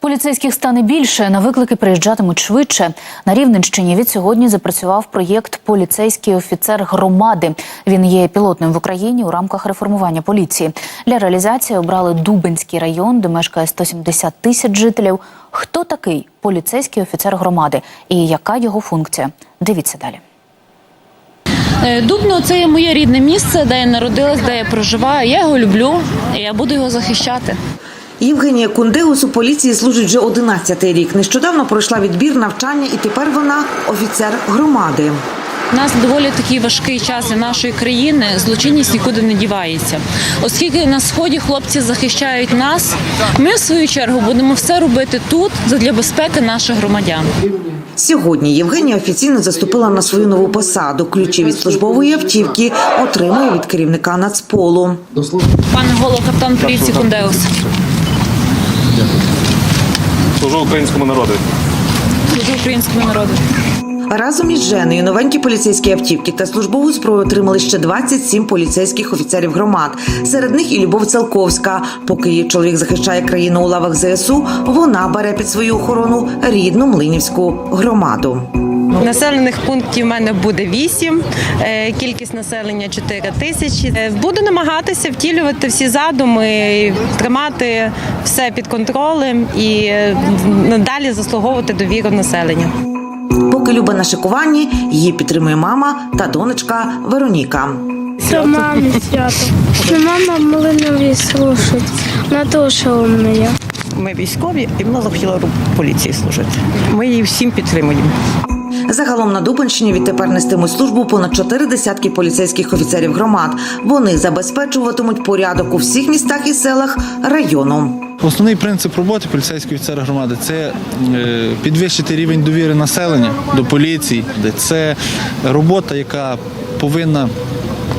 Поліцейських стане більше, на виклики приїжджатимуть швидше. На Рівненщині від сьогодні запрацював проєкт Поліцейський офіцер громади. Він є пілотним в Україні у рамках реформування поліції. Для реалізації обрали Дубенський район, де мешкає 170 тисяч жителів. Хто такий поліцейський офіцер громади і яка його функція? Дивіться далі. Е, Дубно це є моє рідне місце, де я народилась, де я проживаю. Я його люблю, і я буду його захищати. Євгенія Кундеус у поліції служить вже 11-й рік. Нещодавно пройшла відбір навчання, і тепер вона офіцер громади. У нас доволі такий важкий час для нашої країни. Злочинність нікуди не дівається. Оскільки на сході хлопці захищають нас, ми в свою чергу будемо все робити тут для безпеки наших громадян. Сьогодні Євгенія офіційно заступила на свою нову посаду. Ключі від службової автівки отримує від керівника Нацполу. Пане голово, капітан поліції Кундеус. Служу українському народу. Служу українському народу. Разом із Женою новенькі поліцейські автівки та службову зброю отримали ще 27 поліцейських офіцерів громад. Серед них і Любов Целковська. Поки її чоловік захищає країну у лавах ЗСУ, вона бере під свою охорону рідну млинівську громаду. Населених пунктів в мене буде 8, е, кількість населення 4 тисячі. Е, Буду намагатися втілювати всі задуми, тримати все під контролем і е, надалі заслуговувати довіру населення. Поки Люба на шикуванні, її підтримує мама та донечка Вероніка. Це мамі свято. Ну, мама малинові слушать. Вона дуже умна. Ми військові, і вона захотіла в поліції служити. Ми її всім підтримуємо. Загалом на Дубенщині відтепер нестимуть службу понад чотири десятки поліцейських офіцерів громад. Вони забезпечуватимуть порядок у всіх містах і селах району. Основний принцип роботи поліцейського офіцера громади це е, підвищити рівень довіри населення до поліції. Це робота, яка повинна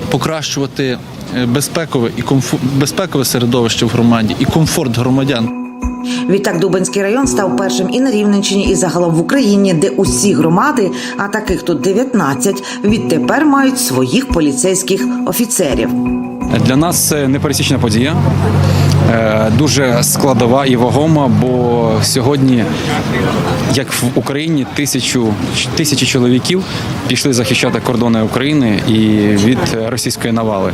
покращувати е, безпекове і комфу... безпекове середовище в громаді і комфорт громадян. Відтак Дубенський район став першим і на Рівненщині, і загалом в Україні, де усі громади, а таких тут 19, відтепер мають своїх поліцейських офіцерів. Для нас це непересічна подія, е, дуже складова і вагома, бо сьогодні, як в Україні, тисячу тисячі чоловіків пішли захищати кордони України і від російської навали,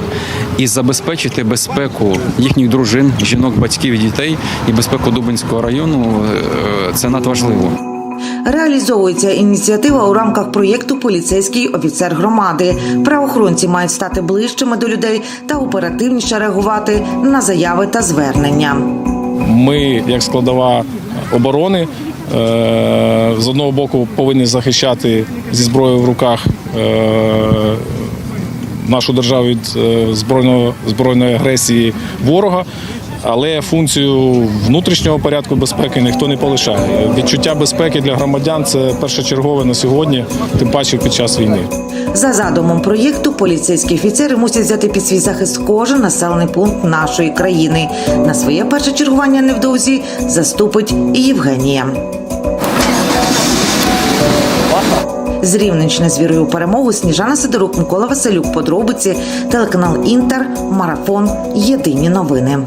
і забезпечити безпеку їхніх дружин, жінок, батьків і дітей і безпеку Дубинського району е, це надважливо. Реалізовується ініціатива у рамках проєкту Поліцейський офіцер громади. Правоохоронці мають стати ближчими до людей та оперативніше реагувати на заяви та звернення. Ми, як складова оборони, е, з одного боку повинні захищати зі зброєю в руках е, нашу державу від е, збройного збройної агресії ворога. Але функцію внутрішнього порядку безпеки ніхто не полишає. Відчуття безпеки для громадян це першочергове на сьогодні, тим паче під час війни. За задумом проєкту поліцейські офіцери мусять взяти під свій захист кожен населений пункт нашої країни. На своє перше чергування невдовзі заступить і Євгенія. З Рівненщини з вірою у перемогу Сніжана Сидорук, Микола Василюк, подробиці, телеканал Інтер, Марафон. Єдині новини.